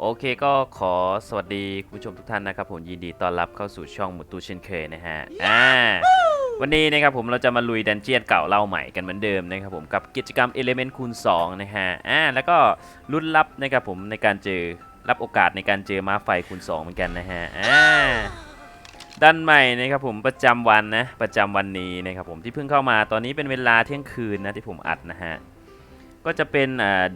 โอเคก็ขอสวัสดีคุณผู้ชมทุกท่านนะครับผมยินดีต้อนรับเข้าสู่ช่องมุตูเช่นเคยนะฮะอ่าวันนี้นะครับผมเราจะมาลุยดันเจียนเก่าเล่าใหม่กันเหมือนเดิมนะครับผมกับกิจกรรม Element คูณ2นะฮะอ่าแล้วก็ลุ้นลับนะครับผมในการเจอรับโอกาสในการเจอม้าไฟคูณ2เหมือนกันนะฮะอ่าดันใหม่นะครับผมประจำวันนะประจำวันนี้นะครับผมที่เพิ่งเข้ามาตอนนี้เป็นเวลาเที่ยงคืนนะที่ผมอัดนะฮะ ก็จะเป็น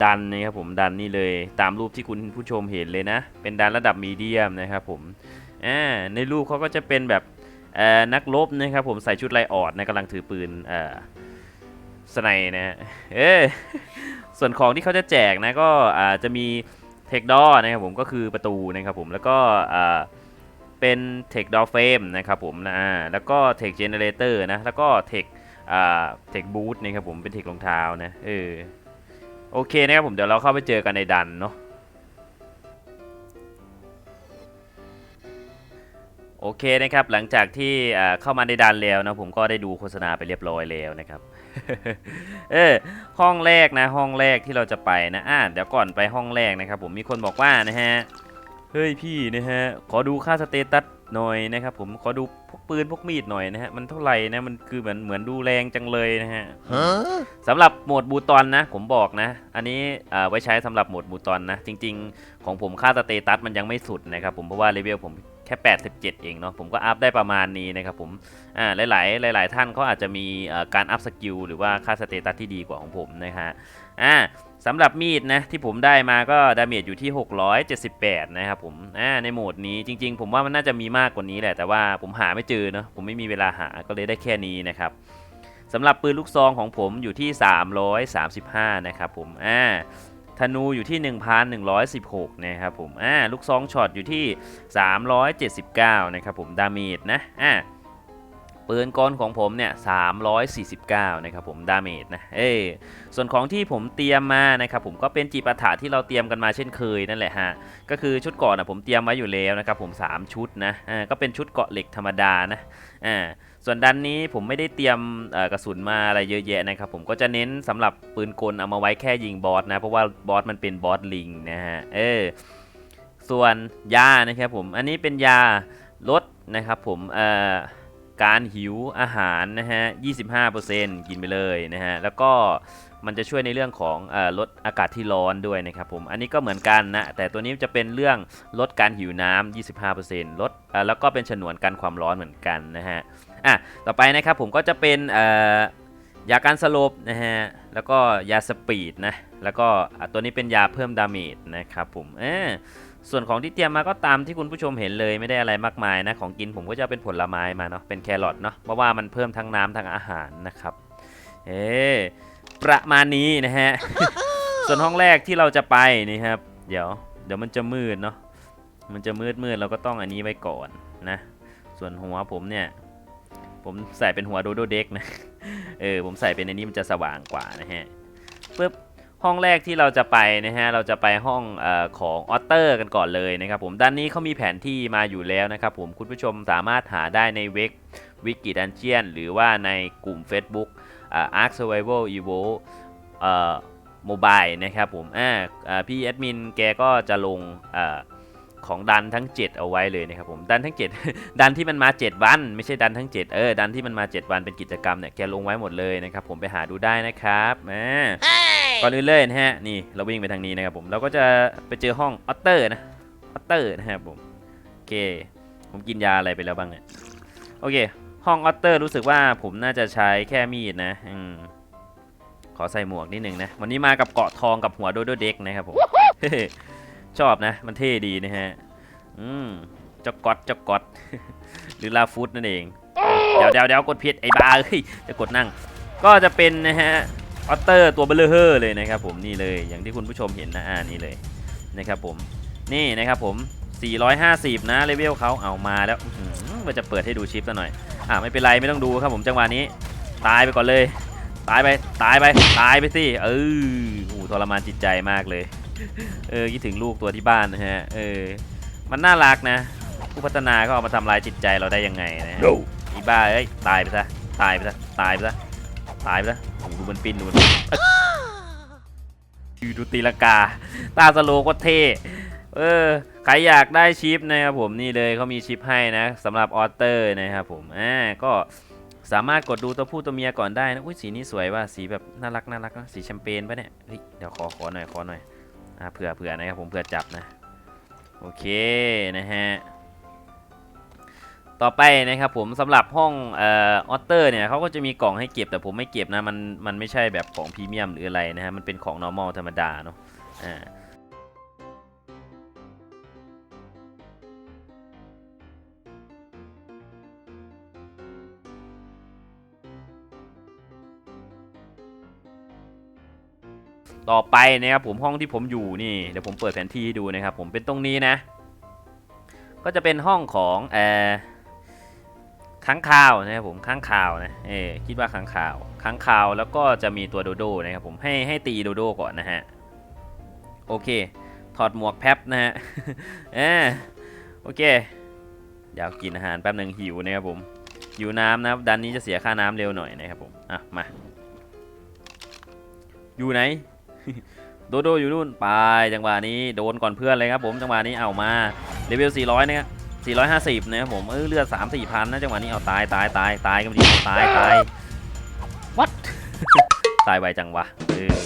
ดันนะครับผมดันนี่เลยตามรูปที่คุณผู้ชมเห็นเลยนะ เป็นดันระดับมีเดียมนะครับผมในรูปเขาก็จะเป็นแบบนักรบนะครับผมใส่ชุดไลออดนะกำลังถือปืนสไนด์นะเออส่วนของที่เขาจะแจกนะก็จะมีเทคดอนะครับผมก็คือประตูนะครับผมแล้วก็เป็นเทคดอเฟมนะครับผมนะแล้วก็เทคเจเนเรเตอร์นะแล้วก็เทคเทคบูทนะครับผมเป็นเทครองเท้านะเออ โอเคนะครับผมเดี๋ยวเราเข้าไปเจอกันในดันเนาะโอเคนะครับหลังจากที่เข้ามาในดันแล้วนะผมก็ได้ดูโฆษณาไปเรียบร้อยแล้วนะครับเออห้องแรกนะห้องแรกที่เราจะไปนะอ่าเดี๋ยวก่อนไปห้องแรกนะครับผมมีคนบอกว่านะฮะ เฮ้ยพี่นะฮะ ขอดูค่าสเตตัสหน่อยนะครับผม ขอดูพวกปืนพวกมีดหน่อยนะฮะ มันเท่าไหร่นะ มันคือเหมือนเหมือนดูแรงจังเลยนะฮะสำหรับโหมดบูตอนนะ ผมบอกนะ อันนี้เอ่อไว้ใช้สำหรับโหมดบูตอนนะ จริง ๆ ของผมค่าสเตตัสมันยังไม่สุดนะครับผม เพราะว่าเลเวลผมแค่ 87 เองเนาะ ผมก็อัพได้ประมาณนี้นะครับผม อ่า หลาย ๆ หลาย ๆ ท่านเขาอาจจะมีเอ่อการอัพสกิลหรือว่าค่าสเตตัสที่ดีกว่าของผมนะฮะ อ่า สำหรับมีดนะที่ผมได้มาก็ดาเมจอยู่ที่ 678 นะครับผมอ่าในโหมดนี้จริง ๆ ผมว่ามันน่าจะมีมากกว่านี้แหละแต่ว่าผมหาไม่เจอเนาะผมไม่มีเวลาหาก็เลยได้แค่นี้นะครับสำหรับปืนลูกซองของผมอยู่ที่ 335 นะครับผมอ่าธนูอยู่ที่ 1,116 นะครับผมอ่าลูกซองช็อตอยู่ที่ 379 นะครับผมดาเมจนะอ่า ปืนกลของผมเนี่ย349 นะครับผมดาเมจนะ เอ้ส่วนของที่ผมเตรียมมานะครับผมก็เป็นจีปาถะที่เราเตรียมกันมาเช่นเคยนั่นแหละฮะ ก็คือชุดเกาะนะผมเตรียมไว้อยู่แล้วนะครับผม 3 ชุดนะ อ่า ก็เป็นชุดเกาะเหล็กธรรมดานะ อ่า ส่วนด้านนี้ผมไม่ได้เตรียมกระสุนมาอะไรเยอะแยะนะครับผม ก็จะเน้นสำหรับปืนกลเอามาไว้แค่ยิงบอสนะ เพราะว่าบอสมันเป็นบอสลิงนะฮะ เออ ส่วนยานะครับผม อันนี้เป็นยาลดนะครับผม เอ่อ การหิวอาหารนะฮะ 25%กินไปเลยนะฮะ แล้วก็มันจะช่วยในเรื่องของอลดอากาศที่ร้อนด้วยนะครับผม อันนี้ก็เหมือนกันนะ แต่ตัวนี้จะเป็นเรื่องลดการหิวน้ำ25%ลดเอ่อแล้วก็เป็นฉนวนกันความร้อนเหมือนกันนะฮะ อะ ต่อไปนะครับผมก็จะเป็นยาการสลบนะฮะ แล้วก็ยาสปีดนะ แล้วก็ตัวนี้เป็นยาเพิ่มดาเมจนะครับผม เออ ส่วนของที่เตรียมมาก็ตามที่คุณผู้ชมเห็นเลยไม่ได้อะไรมากมายนะ ของกินผมก็จะเป็นผลไม้มาเนาะเป็นแครอทเนาะเพราะว่ามันเพิ่มทั้งน้ำทั้งอาหารนะครับเออประมาณนี้นะฮะ ส่วนห้องแรกที่เราจะไปนี่ครับ เดี๋ยว เดี๋ยวมันจะมืดเนาะมันจะมืดมืดเราก็ต้องอันนี้ไว้ก่อนนะ ส่วนหัวผมเนี่ย ผมใส่เป็นหัวโดโดเด็กนะ เออผมใส่เป็นในนี้มันจะสว่างกว่านะฮะปึ๊บ ห้องแรกที่เราจะไปนะฮะเราจะไปห้องอของออเตอร์กันก่อนเลยนะครับผมด้านนี้เขามีแผนที่มาอยู่แล้วนะครับผมคุณผู้ชมสามารถหาได้ในเว็บวิกิดันเจียนหรือว่าในกลุ่ม Facebook อา Ark Survival Evo เอ่อโมบายนะครับผมอ่าพี่แอดมินแกก็จะลงอของดันทั้ง 7 เอาไว้เลยนะครับผมดันทั้ง 7 ดันที่มันมา 7 วัน ไม่ใช่ดันทั้ง 7 เออดันที่มันมา 7 วันเป็นกิจกรรมเนี่ยแกลงไว้หมดเลยนะครับผมไปหาดูได้นะครับอ่า ก่อนอื่นเลยนะฮะนี่เราวิ่งไปทางนี้นะครับผมเราก็จะไปเจอห้องออเตอร์นะออเตอร์นะครับผมโอเค ผมกินยาอะไรไปแล้วบ้างเนี่ยโอเค ห้องออเตอร์รู้สึกว่าผมน่าจะใช้แค่มีดนะอืมขอใส่หมวกนิดนึงนะวันนี้มากับเกาะทองกับหัวโดโดเด็กนะครับผมชอบนะ มันเท่ดีนะฮะอืมเจ้าก๊อตเจ้าก๊อตหรือลาฟุตนั่นเองเดี๋ยวเดี๋ยวเดี๋ยวกดผิดไอ้บ้าเฮ้ยจะกดนั่ง ก็จะเป็นนะฮะ ออเตอร์ตัวเบลเลอร์เลยนะครับผมนี่เลยอย่างที่คุณผู้ชมเห็นนะอ่านี่เลยนะครับผมนี่นะครับผม 450 นะเลเวลเขาเอามาแล้วอื้อหือมันจะเปิดให้ดูชิปซะหน่อยอ่าไม่เป็นไรไม่ต้องดูครับผมจังหวะนี้ ตายไปก่อนเลย ตายไปตายไปตายไปสิเออโอ้โหทรมานจิตใจมากเลยเออคิดถึงลูกตัวที่บ้านนะฮะเออมันน่ารักนะ ผู้พัฒนาก็เอามาทำลายจิตใจเราได้ยังไงนะฮะอีบ้าเอ้ยตายไปซะตายไปซะตายไปซะ ตายไปซะโอ้โหดูมันปิ้นดูมันดูตีลกา ตาสโลว์ก็เท่เออใครอยากได้ชิปนะครับผมนี่เลยเขามีชิปให้นะสำหรับออเตอร์นะครับผมอ่าก็สามารถกดดูตัวผู้ตัวเมียก่อนได้นะอุ้ยสีนี้สวยว่ะสีแบบน่ารักน่ารักนะสีแชมเปญปะเนี่ยเฮ้ยเดี๋ยวขอขอหน่อยขอหน่อยอ่าเผื่อเผื่อนะครับผมเผื่อจับนะ โอเคนะฮะ ต่อไปนะครับผมสำหรับห้องเอ่อออเตอร์เนี่ยเขาก็จะมีกล่องให้เก็บแต่ผมไม่เก็บนะมันมันไม่ใช่แบบของพรีเมียมหรืออะไรนะฮะมันเป็นของ normal ธรรมดาเนาะอ่าต่อไปนะครับผมห้องที่ผมอยู่นี่เดี๋ยวผมเปิดแผนที่ให้ดูนะครับผมเป็นตรงนี้นะ ก็จะเป็นห้องของเออ ค้างคาวนะครับผมค้างคาวนะเออคิดว่าค้างคาวค้างคาวแล้วก็จะมีตัวโดโดนะครับผมให้ให้ตีโดโดก่อนนะฮะโอเค ถอดหมวกแป๊บนะฮะเออโอเคอยากกินอาหารแป๊บหนึ่งหิวนะครับผมหิวน้ำนะดันนี้จะเสียค่าน้ำเร็วหน่อยนะครับผมอะมาอยู่ไหนโดโดอยู่นู่นไปจังหวะนี้โดนก่อนเพื่อนเลยครับผมจังหวะนี้เอามาเลเวล400นะครับ 450นะครับผมเออเลือด3 4พันนะจังหวะนี้เอาตายตายตายตายกันดีตายตายวัดตายไวจังวะเออ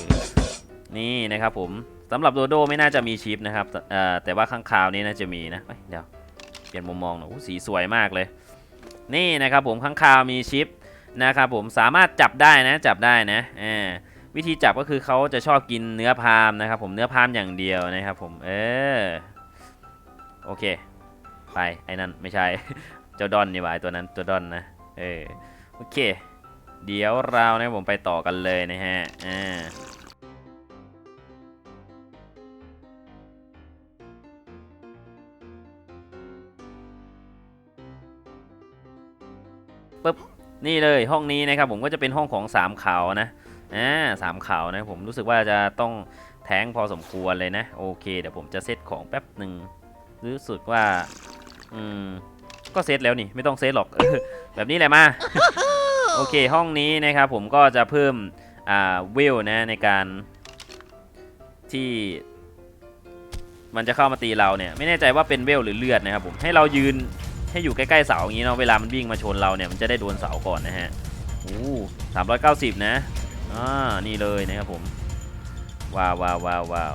นี่นะครับผมสำหรับโดโดไม่น่าจะมีชิปนะครับแต่เอ่อแต่ว่าข้างคาวนี้น่าจะมีนะเอ้ยเดี๋ยวเปลี่ยนมุมมองหน่อยโอ้สีสวยมากเลย นี่นะครับผมข้างคาวมีชิปนะครับผมสามารถจับได้นะจับได้นะอ่าวิธีจับก็คือเขาจะชอบกินเนื้อพามนะครับผมเนื้อพามอย่างเดียวนะครับผมเออโอเค ไปไอ้นั่นไม่ใช่ เจ้าดอนนี่หว่าไอ้ตัวนั้นตัวดอนนะเออโอเค เดี๋ยวเราเนี่ยผมไปต่อกันเลยนะฮะอ่าปึ๊บนี่เลยห้องนี้นะครับผมก็จะเป็นห้องของสามเขานะอ่าสามข่าวนะผมรู้สึกว่าจะต้องแทงพอสมควรเลยนะ โอเค เดี๋ยวผมจะเซตของแป๊บหนึ่งรู้สึกว่า อืม ก็เซตแล้วนี่ ไม่ต้องเซตหรอกเออแบบนี้แหละมา โอเค ห้องนี้นะครับผมก็จะเพิ่ม อ่าเวลนะในการที่มันจะเข้ามาตีเราเนี่ย ไม่แน่ใจว่าเป็นเวลหรือเลือดนะครับผมให้เรายืนให้อยู่ใกล้ๆเสาอย่างนี้เนาะเวลามันวิ่งมาชนเราเนี่ยมันจะได้โดนเสาก่อนนะฮะโอ้สามร้อยเก้าสิบนะอ่านี่เลยนะครับผมว้าวว้าวว้าวว้าว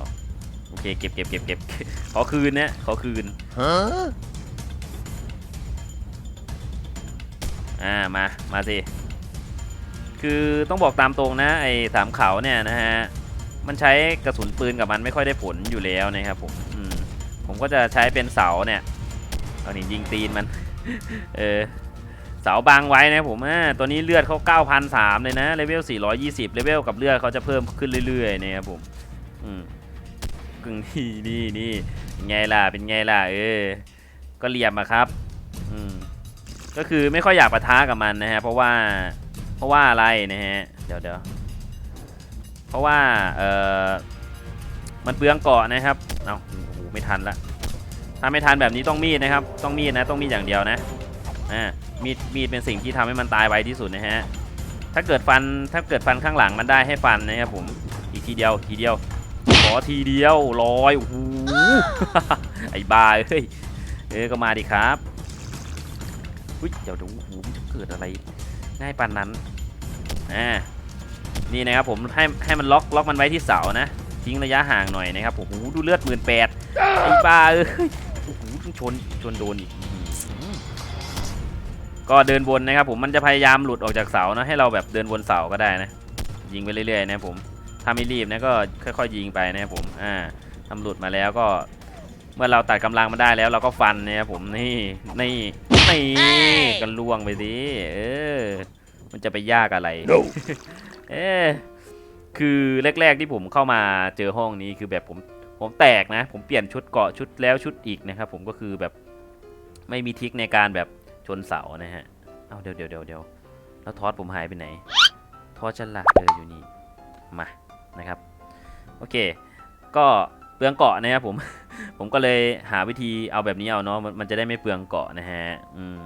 โอเคเก็บเก็บเก็บเก็บขอคืนนะขอคืน อ่ามามาสิคือต้องบอกตามตรงนะไอ้สามเขาเนี่ยนะฮะมันใช้กระสุนปืนกับมันไม่ค่อยได้ผลอยู่แล้วนะครับผมอืมผมก็จะใช้เป็นเสาเนี่ยเอานี่ยิงตีนมันเออเสาบังไว้นะผมอ่าตัวนี้เลือดเขา9,003เลยนะเลเวล420เลเวลกับเลือดเขาจะเพิ่มขึ้นเรื่อยๆนะครับผมอืมกึ่งนี่นี่นี่ไงล่ะเป็นไงล่ะเออก็เหลี่ยมอะครับ ก็คือไม่ค่อยอยากปะทะกับมันนะฮะเพราะว่าเพราะว่าอะไรนะฮะเดี๋ยวเดี๋ยวเพราะว่าเออมันเปลืองเกาะนะครับเอาโอ้โหไม่ทันละถ้าไม่ทันแบบนี้ต้องมีดนะครับ ต้องมีดนะต้องมีดอย่างเดียวนะอ่ามีดมีดเป็นสิ่งที่ทำให้มันตายไวที่สุดนะฮะถ้าเกิดฟันถ้าเกิดฟันข้างหลังมันได้ให้ฟันนะครับผมอีกทีเดียวทีเดียวขอทีเดียวร้อยโอ้โหไอ้บ้าเอ้ยเออก็มาดิครับ อุ้ยเดี๋ยวดูโอ้โหมันจะเกิดอะไร ง่ายปานนั้นอ่านี่นะครับผมให้ให้มันล็อกล็อกมันไว้ที่เสานะ ทิ้งระยะห่างหน่อยนะครับผมโอ้โหดูเลือดหมื่นแปดไอ้บ้าเอ้ยโอ้โหชนชนโดนอีกก็เดินวนนะครับผมมันจะพยายามหลุดออกจากเสานะให้เราแบบเดินวนเสาก็ได้นะ ยิงไปเรื่อยๆนะผมถ้าไม่รีบนะก็ค่อยๆยิงไปนะครับผมอ่าทำหลุดมาแล้วก็ เมื่อเราตัดกำลังมาได้แล้วเราก็ฟันนะครับผมนี่นี่ นี่กันล่วงไปดิเออ มันจะไปยากอะไร No. เออคือแรก ๆที่ผมเข้ามาเจอห้องนี้คือแบบผมผมแตกนะ ผมเปลี่ยนชุดเกาะชุดแล้วชุดอีกนะครับ ผมก็คือแบบไม่มีทริกในการแบบชนเสานะฮะเอาเดี๋ยวเดี๋ยวเดี๋ยวเดี๋ยวแล้วทอสผมหายไปไหน ทอสฉันละเอออยู่นี่มานะครับ โอเค ก็ เปลืองเกาะนะครับผม ผมก็เลยหาวิธีเอาแบบนี้เอาเนาะมันมันจะได้ไม่เปลืองเกาะนะฮะ อืม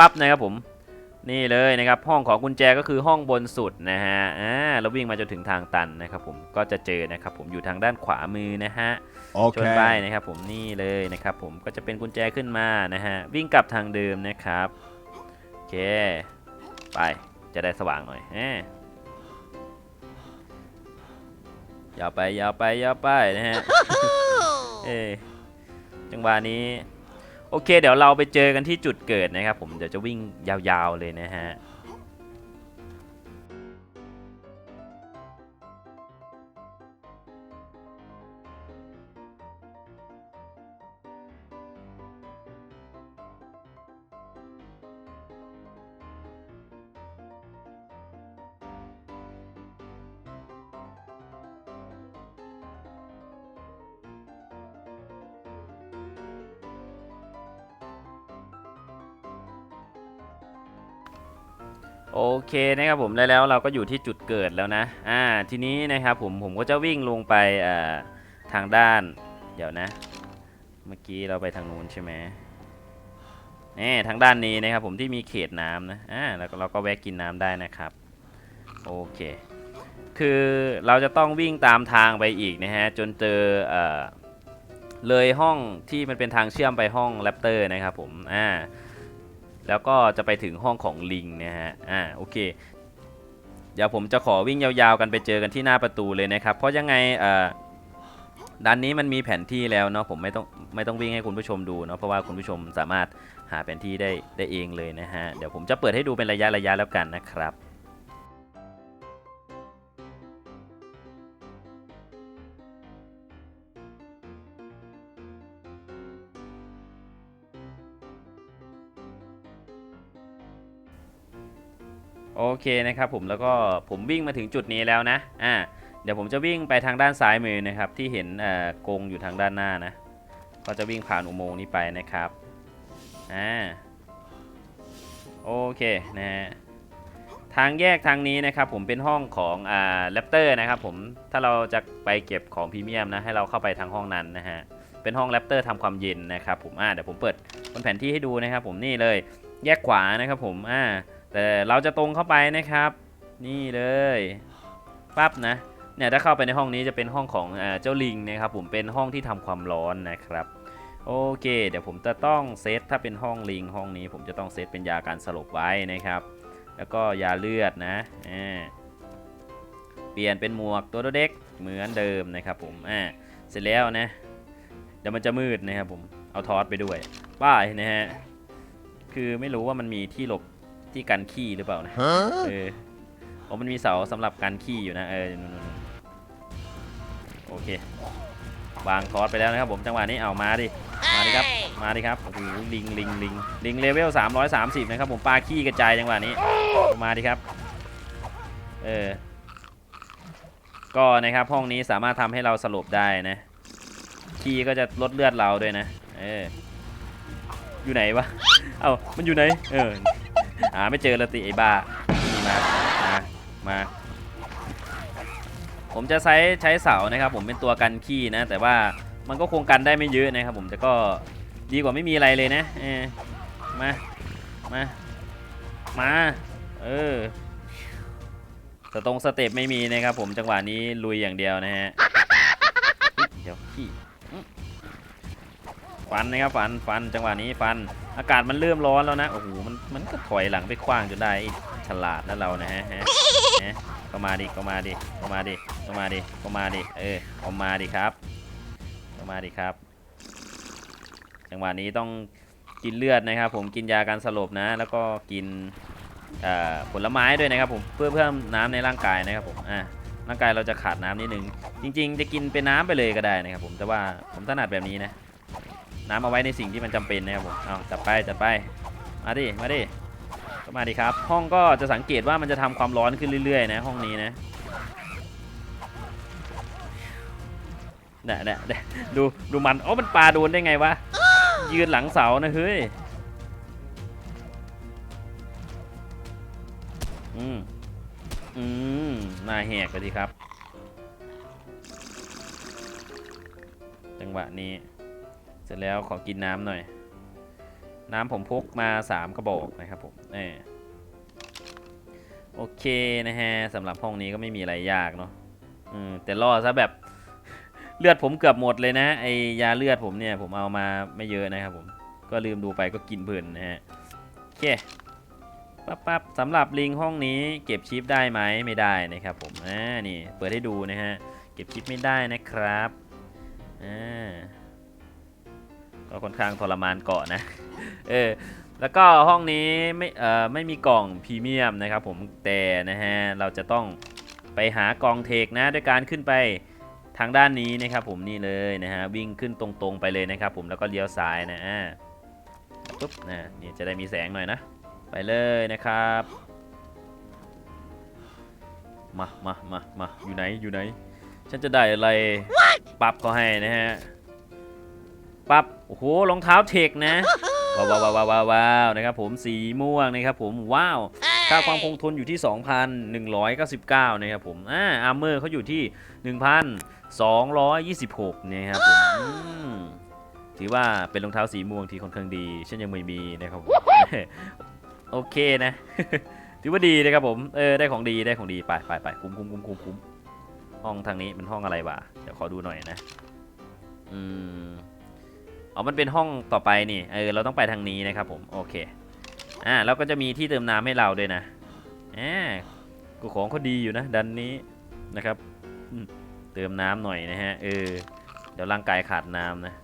ปั๊บนะครับผมนี่เลยนะครับห้องของกุญแจก็คือห้องบนสุดนะฮะอ่าเราวิ่งมาจนถึงทางตันนะครับผมก็จะเจอนะครับผมอยู่ทางด้านขวามือนะฮะชนไป Okay. นะครับผมนี่เลยนะครับผมก็จะเป็นกุญแจขึ้นมานะฮะวิ่งกลับทางเดิมนะครับโอเคไปจะได้สว่างหน่อยแหมยาวไปยาวไปยาวไปนะฮะเอ้ยจังหวะนี้ โอเค เดี๋ยวเราไปเจอกันที่จุดเกิดนะครับ ผมเดี๋ยวจะวิ่งยาวๆเลยนะฮะ โอเคนะครับผมแล้วแล้วเราก็อยู่ที่จุดเกิดแล้วนะอ่าทีนี้นะครับผมผมก็จะวิ่งลงไปอ่าทางด้าน เดี๋ยวนะ เมื่อกี้เราไปทางนู้นใช่ไหมนี่ทางด้านนี้นะครับผมที่มีเขตน้ำนะอ่าแล้วเราก็แวะกินน้ำได้นะครับโอเค คือเราจะต้องวิ่งตามทางไปอีกนะฮะจนเจอเอ่อเลยห้องที่มันเป็นทางเชื่อมไปห้องแรปเตอร์นะครับผมอ่า แล้วก็จะไปถึงห้องของลิงนะฮะ อ่า โอเค เดี๋ยวผมจะขอวิ่งยาวๆกันไปเจอกันที่หน้าประตูเลยนะครับ เพราะยังไงเอ่อด้านนี้มันมีแผนที่แล้วเนาะ ผมไม่ต้องไม่ต้องวิ่งให้คุณผู้ชมดูเนาะ เพราะว่าคุณผู้ชมสามารถหาแผนที่ได้ได้เองเลยนะฮะ เดี๋ยวผมจะเปิดให้ดูเป็นระยะระยะแล้วกันนะครับ โอเคนะครับผมแล้วก็ผมวิ่งมาถึงจุดนี้แล้วนะอ่าเดี๋ยวผมจะวิ่งไปทางด้านซ้ายมือนะครับที่เห็นเอ่อกรงอยู่ทางด้านหน้านะก็จะวิ่งผ่านอุโมงค์นี้ไปนะครับอ่าโอเคนะฮะทางแยกทางนี้นะครับผมเป็นห้องของอ่าแรปเตอร์นะครับผมถ้าเราจะไปเก็บของพรีเมียมนะให้เราเข้าไปทางห้องนั้นนะฮะเป็นห้องแรปเตอร์ทำความเย็นนะครับผมอ่าเดี๋ยวผมเปิดบนแผนที่ให้ดูนะครับผมนี่เลยแยกขวานะครับผมอ่า แต่เราจะตรงเข้าไปนะครับ นี่เลยปั๊บนะเนี่ยถ้าเข้าไปในห้องนี้จะเป็นห้องของเอเจ้าลิงนะครับผมเป็นห้องที่ทำความร้อนนะครับโอเค เดี๋ยวผมจะต้องเซตถ้าเป็นห้องลิงห้องนี้ ผมจะต้องเซตเป็นยาการสลบไว้นะครับ แล้วก็ยาเลือดนะเปลี่ยนเป็นหมวกตัวเด็กเหมือนเดิมนะครับผมอ่าเสร็จแล้วนะเดี๋ยวมันจะมืดนะครับผมเอาทอสไปด้วยป้ายนะฮะคือไม่รู้ว่ามันมีที่หลบ ที่กันขี้หรือเปล่านะ Huh? เออโอ้มันมีเสาสำหรับกันขี้อยู่นะเออนู่นๆๆโอเควางคอร์สไปแล้วนะครับผมจังหวะนี้เอามาดิมาดิครับมาดิครับโอ้โหลิงลิงลิงลิงเลเวล330 นะครับผมปลาขี้กระจายจังหวะนี้มาดิครับเออก็นะครับห้องนี้สามารถทำให้เราสลบได้นะขี้ก็จะลดเลือดเราด้วยนะเอออยู่ไหนวะเอ้ามันอยู่ไหนเออ หาไม่เจอละติไอ้บ้ามามามา ผมจะใช้ใช้เสานะครับ ผมเป็นตัวกันขี้นะ แต่ว่ามันก็คงกันได้ไม่เยอะนะครับ ผมแต่ก็ดีกว่าไม่มีอะไรเลยนะเออมา มา มา เออสตรงสเต็ปไม่มีนะครับ ผมจังหวะนี้ลุยอย่างเดียวนะฮะเดี๋ยวขี้ฟันนะครับฟันฟันจังหวะนี้ฟัน อากาศมันเริ่มร้อนแล้วนะ โอ้โห มัน มันก็ถอยหลังไปคว้างจนได้ฉลาดนะเรานะฮะฮะฮะก็มาดิก็มาดิก็มาดิก็มาดิก็มาดิ เออก็มาดิครับก็มาดิครับ จังหวะนี้ต้องกินเลือดนะครับ ผมกินยาการสลบนะ แล้วก็กินผลไม้ด้วยนะครับผมเพื่อเพิ่มน้ำในร่างกายนะครับผมอ่าร่างกายเราจะขาดน้ำนิดนึงจริง ๆ จะกินเป็นน้ำไปเลยก็ได้นะครับผมแต่ว่าผมถนัดแบบนี้นะ น้ำเอาไว้ในสิ่งที่มันจำเป็นนะครับผมเอาจัดไปจัดไป มาดิ มาดิก็มาดิครับ ห้องก็จะสังเกตว่ามันจะทำความร้อนขึ้นเรื่อยๆ นะ ห้องนี้นะเนี่ยเนี่ยเนี่ยดูดูมันอ๋อมันปลาโดนได้ไงวะ ยืนหลังเสานะเฮ้ย อืม อืมหน้าแหกไปทีครับ จังหวะนี้ สร็จแล้วขอกินน้ำหน่อย น้ำผมพกมา 3 กระบอกนะครับผมเออโอเคนะฮะสำหรับห้องนี้ก็ไม่มีอะไรยากเนาะอืมแต่ล่อซะแบบเลือดผมเกือบหมดเลยนะไอยาเลือดผมเนี่ยผมเอามาไม่เยอะนะครับผมก็ลืมดูไปก็กินเพลินนะฮะโอเคปั๊บปั๊บสำหรับลิงห้องนี้เก็บชิปได้ไหมไม่ได้นะครับผมอ่านี่เปิดให้ดูนะฮะเก็บชิปไม่ได้นะครับอ่า ก็ค่อนข้างทรมานเกาะนะ เออ แล้วก็ห้องนี้ไม่ เอ่อ ไม่มีกล่องพรีเมียมนะครับผม แต่นะฮะ เราจะต้องไปหากล่องเทคนะด้วยการขึ้นไปทางด้านนี้นะครับผมนี่เลยนะฮะวิ่งขึ้นตรงๆไปเลยนะครับผมแล้วก็เลี้ยวซ้ายนะอ่าปุ๊บนะนี่จะได้มีแสงหน่อยนะ ไปเลยนะครับมามามามาอยู่ไหนอยู่ไหน ฉันจะได้อะไรปรับเขาให้นะฮะปรับ โอ้โหรองเท้าเทคนะว้าวว้าวว้าวว้าวนะครับผมสีม่วงนะครับผมว้าวค่าความคงทนอยู่ที่ 2,199 นะครับผมอ่าอาร์เมอร์เขาอยู่ที่ 1,226 นะครับผมถือว่าเป็นรองเท้าสีม่วงที่ค่อนข้างดีฉันยังไม่มีนะครับผมโอเคนะ ถือว่าดีนะครับผม เออได้ของดีได้ของดีไปไปไปคุ้มคุ้มคุ้มคุ้มคุ้มห้องทางนี้เป็นห้องอะไรวะเดี๋ยวขอดูหน่อยนะ อืม อ๋อมันเป็นห้องต่อไปนี่เออเราต้องไปทางนี้นะครับผมโอเคอ่าแล้วก็จะมีที่เติมน้ำให้เราด้วยนะอ่ากูของเขาดีอยู่นะ ดันนี้นะครับเติมน้ำหน่อยนะฮะเออเดี๋ยวร่างกายขาดน้ำนะ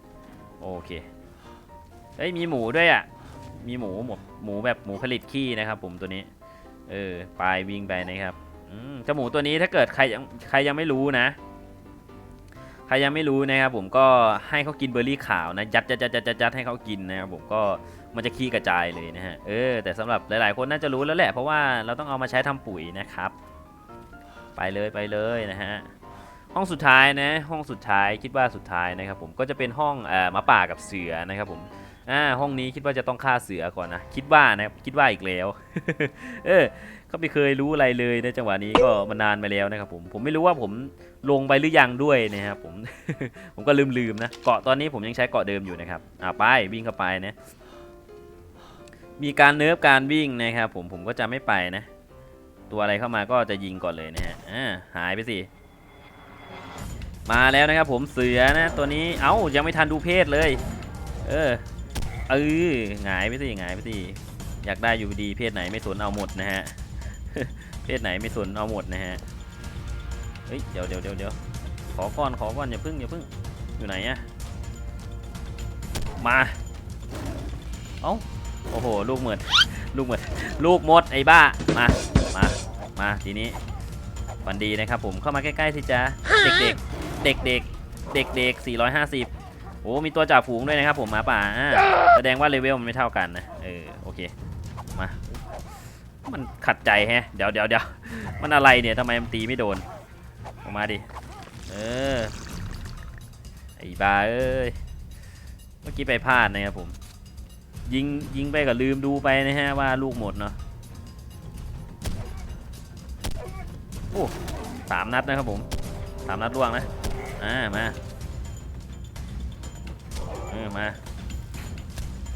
โอเคเฮ้ยมีหมูด้วยอะมีหมูหมูหมูแบบหมูผลิตขี้นะครับผมตัวนี้ เออปลายวิ่งไปนะครับอืมเจ้าหมูตัวนี้ถ้าเกิดใครยังใครยังไม่รู้นะ ใครยังไม่รู้นะครับผมก็ให้เขากินเบอร์รี่ขาวนะยัดยัดยัดยัดยัดให้เขากินนะครับผมก็มันจะขี้กระจายเลยนะฮะเออแต่สำหรับหลายๆ คนน่าจะรู้แล้วแหละ เพราะว่าเราต้องเอามาใช้ทำปุ๋ยนะครับ ไปเลยไปเลยนะฮะห้องสุดท้ายนะห้องสุดท้ายคิดว่าสุดท้ายนะครับผมก็จะเป็นห้องเอ่อมาป่ากับเสือนะครับผมอ่าห้องนี้คิดว่าจะต้องฆ่าเสือก่อนนะคิดว่านะครับคิดว่าอีกแล้วเออ ก็ไม่เคยรู้อะไรเลยในจังหวะนี้ก็มันานมาแล้วนะครับผมผมไม่รู้ว่าผมลงไปหรือยังด้วยนะครับผม ผมก็ลืมๆนะเกาะตอนนี้ผมยังใช้เกาะเดิมอยู่นะครับอ่าไปวิ่งเข้าไปนะมีการเนิร์ฟการวิ่งนะครับผมผมก็จะไม่ไปนะ ตัวอะไรเข้ามาก็จะยิงก่อนเลยนะฮะอ่าหายไปสิมาแล้วนะครับผมเสือนะตัวนี้เอ้ายังไม่ทันดูเพศเลย เออเออหงายไปสิหงายไปสิอยากได้อยู่ดีเพศไหนไม่สนเอาหมดนะฮะ เพศไหนไม่สนเอาหมดนะฮะ เฮ้ย เดี๋ยวเดี๋ยวเดี๋ยวเดี๋ยวขอก่อนขอก่อนอย่าพึ่งอย่าพึ่งอยู่ไหนอะมา เอ้า โอ้โห ลูกเหมือดลูกเหมือดลูกมดไอ้บ้า มา มา มาทีนี้วันดีนะครับผมเข้ามาใกล้ๆสิจ้าเด็กๆ เด็กๆ เด็กๆ 450โอ้ มีตัวจ่าฝูงด้วยนะครับผมหมาป่าอ่าแสดงว่าเลเวลมันไม่เท่ากันนะ เออ โอเค มา มันขัดใจแฮะ เดี๋ยวเดี๋ยวเดี๋ยวมันอะไรเนี่ยทำไมมันตีไม่โดน ออกมาดิ เออ ไอ้บ้าเอ้ย เมื่อกี้ไปพลาดนะครับผม ยิงยิงไปก็ลืมดูไปนะฮะว่าลูกหมดเนาะ โอ้สามนัดนะครับผมสามนัดล่วงนะ อ่า มา เออ มา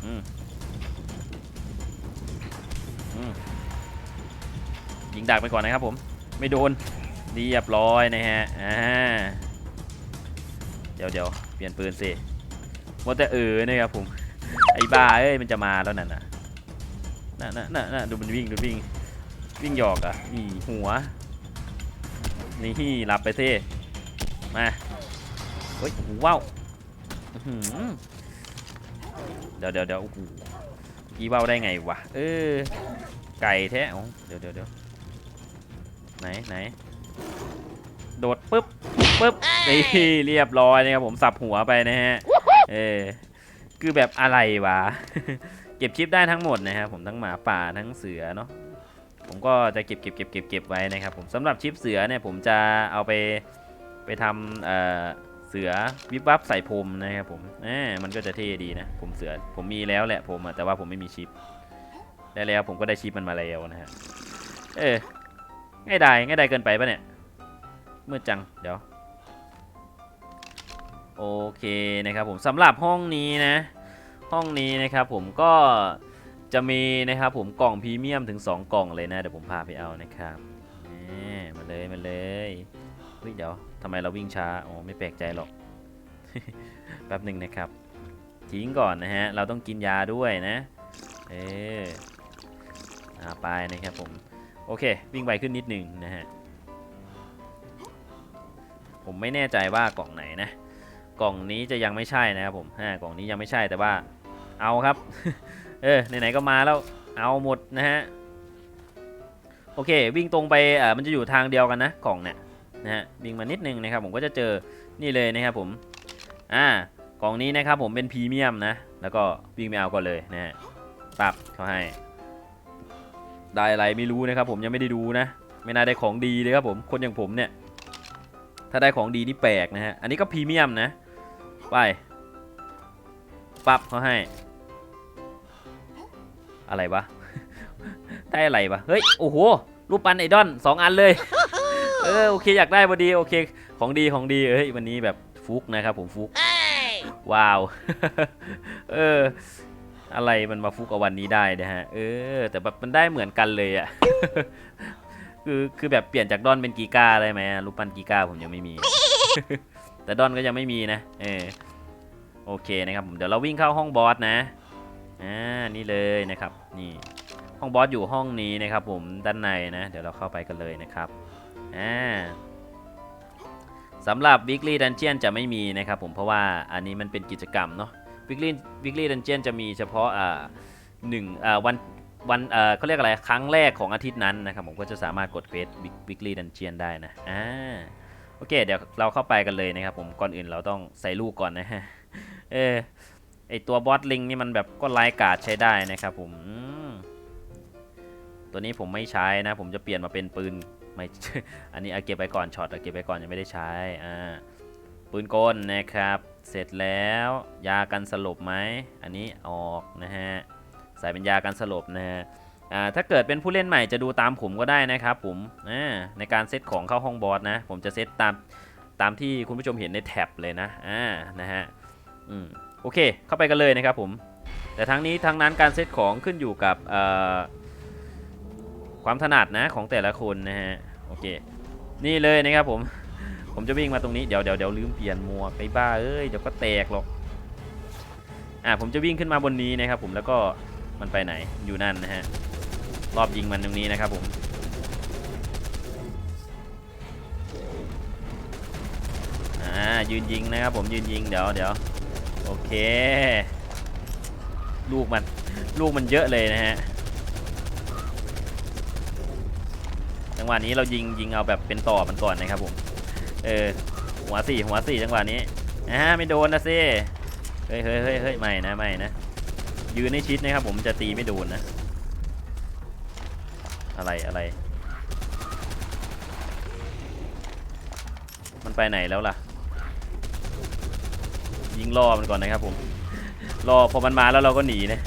อืม ยิงดักไปก่อนนะครับผม ไม่โดน เรียบร้อยนะฮะ อ่า เดี๋ยวเดี๋ยวเปลี่ยนปืนสิว่าแต่เออเนี่ยครับผม ไอ้บ้าเอ้ยมันจะมาแล้วนั่นน่ะน่ะน่ะน่ะน่ะดูมันวิ่งดูวิ่ง วิ่งหยอกอะนี่หัว นี่รับไปเท่มาเฮ้ยหูว้าวเดี๋ยวเดี๋ยวเดี๋ยวโอ้โหกี่ว้าวได้ไงวะ เออ ไก่แท้เดี๋ยวเดี๋ยวเดี๋ยว ไหนไหนโดดปุ๊บปุ๊บนี่เรียบร้อยนะครับผมสับหัวไปนะฮะเออคือแบบอะไรวะเก็บชิปได้ทั้งหมดนะครับผมทั้งหมาป่าทั้งเสือเนาะผมก็จะเก็บเก็บเก็บเก็บเก็บไว้นะครับผมสำหรับชิปเสือเนี่ยผมจะเอาไปไปทำเอ่อเสือวิบวับใส่พรมนะครับผมเออมันก็จะเท่ดีนะผมเสือผมมีแล้วแหละผมอะแต่ว่าผมไม่มีชิปได้แล้วผมก็ได้ชิปมันมาแล้วนะฮะเออ ง่ายดายง่ายดายเกินไปปะเนี่ยมืดจังเดี๋ยวโอเคนะครับผมสำหรับห้องนี้นะ ห้องนี้นะครับผมก็จะมีนะครับผมกล่องพรีเมียมถึง 2 กล่องเลยนะ เดี๋ยวผมพาไปเอานะครับนี่มาเลยมาเลยเฮ้ยเดี๋ยวทำไมเราวิ่งช้าอ๋อไม่แปลกใจหรอกแป๊บหนึ่งนะครับทิ้งก่อนนะฮะเราต้องกินยาด้วยนะเอออาไปนะครับผม โอเค วิ่งไวขึ้นนิดนึงนะฮะ ผมไม่แน่ใจว่ากล่องไหนนะ กล่องนี้จะยังไม่ใช่นะครับผมฮะกล่องนี้ยังไม่ใช่แต่ว่าเอาครับ เออไหนๆก็มาแล้วเอาหมดนะฮะโอเค วิ่งตรงไปอ่ามันจะอยู่ทางเดียวกันนะกล่องเนี่ยนะฮะวิ่งมานิดนึงนะครับผมก็จะเจอนี่เลยนะครับผมอ่ากล่องนี้นะครับผมเป็นพรีเมียมนะ แล้วก็วิ่งไปเอาก่อนเลยนะฮะปรับเขาให้ ได้อะไรไม่รู้นะครับผมยังไม่ได้ดูนะ ไม่น่าได้ของดีเลยครับผมคนอย่างผมเนี่ย ถ้าได้ของดีนี่แปลกนะฮะอันนี้ก็พรีเมียมนะ ไปปั๊บเขาให้ อะไรวะได้อะไรวะเฮ้ยโอ้โหรูปปั้นไอดอนสองอันเลยเออโอเคอยากได้พอดีโอเค ของดีของดีเฮ้ยวันนี้แบบฟุกนะครับผมฟุกว้าว เออ อะไรมันมาฟุกเอาวันนี้ได้นะฮะ เออ แต่แบบมันได้เหมือนกันเลยอะคือคือแบบเปลี่ยนจากดอนเป็นกีกาได้ไหมรูปปั้นกีกาผมยังไม่มี แต่ดอนก็ยังไม่มีนะ เออ โอเคนะครับผม เดี๋ยวเราวิ่งเข้าห้องบอสนะ อ่า นี่เลยนะครับ นี่ ห้องบอสอยู่ห้องนี้นะครับ ผม ด้านในนะ เดี๋ยวเราเข้าไปกันเลยนะครับ อ่าสำหรับ Weekly Dungeon จะไม่มีนะครับผม เพราะว่าอันนี้มันเป็นกิจกรรมเนาะ Weekly Weekly Dungeon จะมีเฉพาะอ่าหนึ่งอ่าวันวันเอ่อเขาเรียกอะไรครั้งแรกของอาทิตย์นั้นนะครับผมก็จะสามารถกดเควส Weekly Dungeon ได้นะอ่าโอเคเดี๋ยวเราเข้าไปกันเลยนะครับผมก่อนอื่นเราต้องใส่ลูกก่อนนะฮะเออไอตัวบอสลิงนี่มันแบบก็ไร้กาดใช้ได้นะครับผมอืมตัวนี้ผมไม่ใช้นะ ผมจะเปลี่ยนมาเป็นปืนไม่อันนี้เอาเก็บไปก่อนช็อตเอาเก็บไปก่อนยังไม่ได้ใช้อ่าปืนกลนะครับ เสร็จแล้วยากันสลบไหมอันนี้ออกนะฮะใส่เป็นยากันสลบนะฮะอ่าถ้าเกิดเป็นผู้เล่นใหม่จะดูตามผมก็ได้นะครับผมอ่าในการเซตของเข้าห้องบอสนะ ผมจะเซตตามตามที่คุณผู้ชมเห็นในแท็บเลยนะอ่านะฮะอืมโอเคเข้าไปกันเลยนะครับผม แต่ทั้งนี้ทั้งนั้นการเซตของขึ้นอยู่กับเอ่อความถนัดนะของแต่ละคนนะฮะโอเค นี่เลยนะครับผม ผมจะวิ่งมาตรงนี้เดี๋ยวเดี๋ยวเดี๋ยวลืมเปลี่ยนหมวกไปบ้าเอ้ยเดี๋ยวก็แตกหรอกอ่าผมจะวิ่งขึ้นมาบนนี้นะครับ ผมแล้วก็มันไปไหนอยู่นั่นนะฮะรอบยิงมันตรงนี้นะครับผมอ่ายืนยิงนะครับผมยืนยิงเดี๋ยวเดี๋ยวโอเค ลูกมันลูกมันเยอะเลยนะฮะจังหวะนี้เรายิงยิงเอาแบบเป็นต่อมันก่อนนะครับผม เออหัวสี่หัวสี่จังหวะนี้อ่าไม่โดนนะสิเฮ้ยเฮ้ยเฮ้ยเฮ้ยไม่นะไม่นะยืนให้ชิดนะครับผมจะตีไม่โดนนะ อะไรอะไร มันไปไหนแล้วล่ะ ยิงล่อมันก่อนนะครับผมรอพอมันมาแล้วเราก็หนีนะ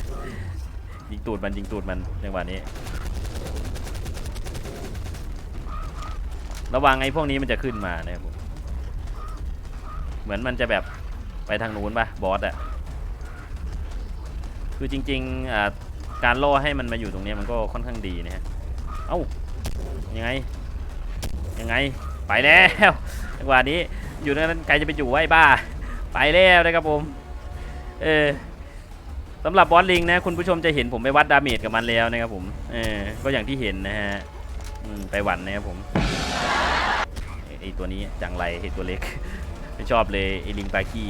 ยิงตูดมันยิงตูดมันในวันนี้ ระวังไอ้พวกนี้มันจะขึ้นมานะครับผมเหมือนมันจะแบบไปทางนู้นปะบอสอะคือจริงๆอ่าการล่อให้มันมาอยู่ตรงนี้มันก็ค่อนข้างดีนะฮะเอ้ายังไงยังไงไปแล้วจังหวะนี้อยู่นั้นใครจะไปอยู่ไว้บ้า ไปแล้วนะครับผมเออสำหรับบอสลิงนะคุณผู้ชมจะเห็นผมไปวัดดาเมจกับมันแล้วนะครับผมเออก็อย่างที่เห็นนะฮะไปหวันนะครับผม ไอตัวนี้จังไรไอตัวเล็ก ไม่ชอบเลยไอลิงปากี้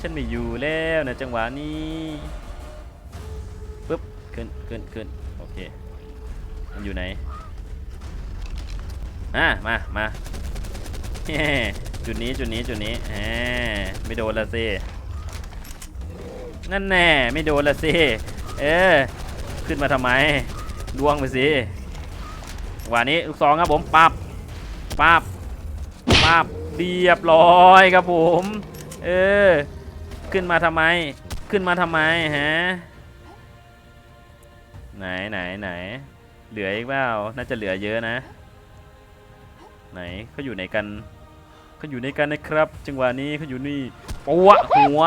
ฉันไม่อยู่แล้วนะจังหวะนี้ปึ๊บขึ้นขึ้นขึ้นโอเคมันอยู่ไหนอะมามาม่จุดนี้จุดนี้จุดนี้แหมไม่โดนละสินั่นแน่ไม่โดนละสิเออขึ้นมาทำไมลวงไปสิ วันนี้ลูกสองครับผมปับปับปับเรียบร้อยครับผม เออ ขึ้นมาทำไม ขึ้นมาทำไมฮะ ไหนไหนไหน เหลืออีกเปล่า น่าจะเหลือเยอะนะ ไหนเขาอยู่ไหนกันเขาอยู่ในกันนะครับ จังหวะนี้เขาอยู่นี่ปวะหัว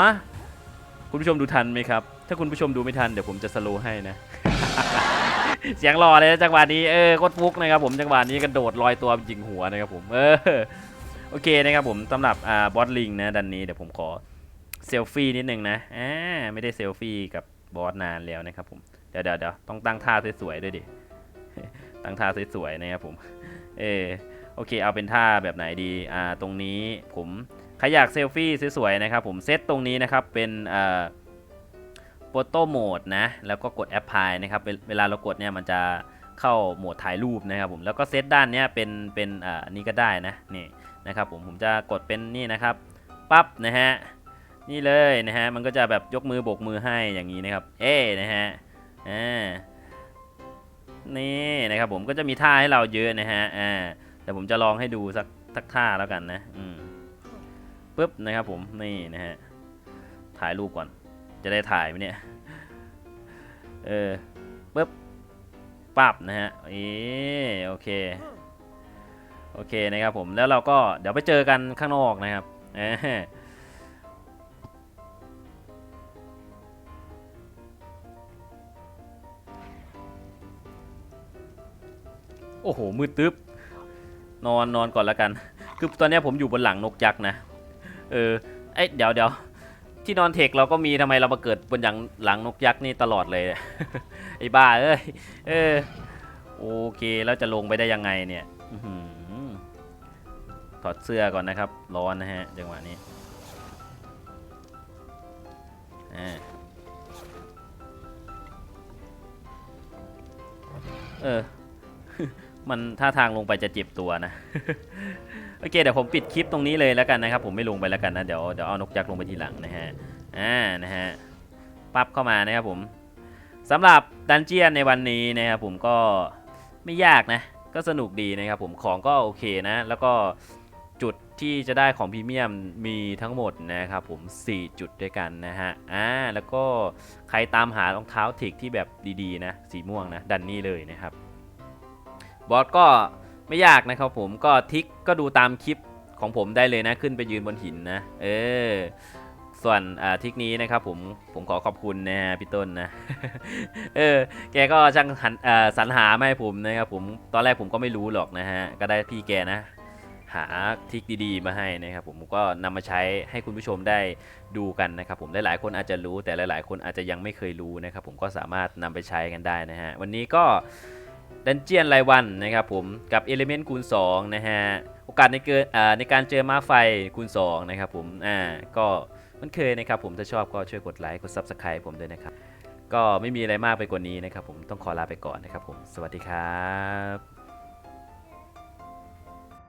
คุณผู้ชมดูทันไหมครับ ถ้าคุณผู้ชมดูไม่ทันเดี๋ยวผมจะสโลว์ให้นะ เสียงหล่อเลยนะจังหวะนี้เออโคตรฟุกนะครับผมจังหวะนี้กระโดดลอยตัวยิงหัวนะครับผมเออโอเคนะครับผมสำหรับอ่าบอสลิงนะดันนี้เดี๋ยวผมขอเซลฟี่นิดนึงนะอ่าไม่ได้เซลฟี่กับบอสนานแล้วนะครับผมเดี๋ยวเดี๋ยวเดี๋ยวต้องตั้งท่าสวยๆด้วยดิตั้งท่าสวยๆนะครับผมเออโอเคเอาเป็นท่าแบบไหนดีอ่าตรงนี้ผมใครอยากเซลฟี่สวยๆนะครับผมเซตตรงนี้นะครับเป็นอ่า โฟโต้โหมดนะ แล้วก็กดแอปพลายนะครับ เวลาเรากดเนี่ยมันจะเข้าโหมดถ่ายรูปนะครับผม แล้วก็เซตด้านเนี้ยเป็นเป็นอ่านนี้ก็ได้นะนี่นะครับผม ผมจะกดเป็นนี่นะครับปั๊บนะฮะ นี่เลยนะฮะ มันก็จะแบบยกมือโบกมือให้อย่างนี้นะครับ เอ้นะฮะอ่านี่นะครับผมก็จะมีท่าให้เราเยอะนะฮะอ่าแต่ผมจะลองให้ดูสักสักท่าแล้วกันนะ อืมปึ๊บนะครับผม นี่นะฮะ ถ่ายรูปก่อน จะได้ถ่ายไหมเนี่ย เออปึ๊บปับนะฮะออโอเค โอเคนะครับผม แล้วเราก็เดี๋ยวไปเจอกันข้างนอกนะครับโอ้โห มืดตึ๊บ นอนนอนก่อนแล้วกัน คือตอนนี้ผมอยู่บนหลังนกยักษ์นะ เออ เอ้ยเดี๋ยวเดี๋ยว ที่นอนเทคเราก็มีทำไมเรามาเกิดบนอย่างหลังนกยักษ์นี่ตลอดเลย ไอ้บ้าเอ้ยเออโอเคแล้วจะลงไปได้ยังไงเนี่ยอถอดเสื้อก่อนนะครับ ร้อนนะฮะจังหวะนี้เออ มันท่าทางลงไปจะเจ็บตัวนะ โอเคเดี๋ยวผมปิดคลิปตรงนี้เลยแล้วกันนะครับ ผมไม่ลงไปแล้วกันนะเดี๋ยวเดี๋ยวเอานกยักษ์ลงไปทีหลังนะฮะอ่านะฮะปั๊บเข้ามานะครับผมสำหรับดันเจียนในวันนี้นะครับผมก็ไม่ยากนะ ก็สนุกดีนะครับผมของก็โอเคนะ แล้วก็จุดที่จะได้ของพรีเมียมมีทั้งหมดนะครับผม 4 จุดด้วยกันนะฮะอ่าแล้วก็ใครตามหารองเท้าเทคที่แบบดีๆนะสีม่วงนะดันนี่เลยนะครับ บอสก็ไม่ยากนะครับผมก็ทิกก็ดูตามคลิปของผมได้เลยนะ ขึ้นไปยืนบนหินนะ เออ ส่วนอ่ทิกนี้นะครับผมผมขอขอบคุณนะฮะพี่ต้นนะ เออ แกก็ช่างหันอ่สรรหามาให้ผมนะครับผมตอนแรกผมก็ไม่รู้หรอกนะฮะ ก็ได้พี่แกนะ หาทิกดีๆ มาให้นะครับผมก็นำมาใช้ให้คุณผู้ชมได้ดูกันนะครับผมหลายๆคนอาจจะรู้แต่หลาย ๆ คนอาจจะยังไม่เคยรู้นะครับผมก็สามารถนำไปใช้กันได้นะฮะวันนี้ก็ ดันเจียนรายวันนะครับผมกับเอลิเมนต์คูณ2นะฮะโอกาสในเกินอ่าในการเจอม้าไฟคูณ2นะครับผมอ่าก็มันเคยนะครับผมถ้าชอบก็ช่วยกดไลค์กด Subscribe ผมด้วยนะครับ ก็ไม่มีอะไรมากไปกว่านี้นะครับผมต้องขอลาไปก่อนนะครับผมสวัสดีครับ